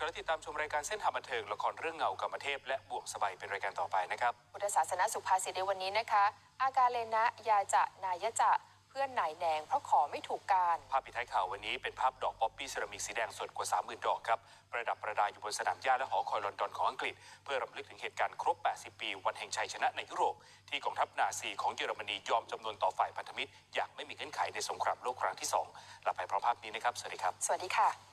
กระติดตามชมรายการเส้นทางบันเทิงละครเรื่องเงากรรมเทพ และบ่วงสบายเป็นรายการต่อไปนะครับ พุทธศาสนสุภาษิตในวันนี้นะคะ อากาเลนะยาจะนายจะ เพื่อนหนายแหนงเพราะขอไม่ถูกการ ภาพปิดท้ายข่าววันนี้เป็นภาพดอกป๊อปปี้เซรามิกสีแดงสดกว่า 30,000 ดอกครับ ประดับประดาอยู่บนสนามหญ้าและหอคอยลอนดอนของอังกฤษ เพื่อรำลึกถึงเหตุการณ์ครบ 80 ปี วันแห่งชัยชนะในยุโรป ที่กองทัพนาซีของเยอรมนียอมจำนวนต่อฝ่ายพันธมิตร อย่างไม่มีเงื่อนไขในสงครามโลกครั้งที่2หลับไปพร้อมภาพนี้นะครับสวัสดีครับ สวัสดีค่ะ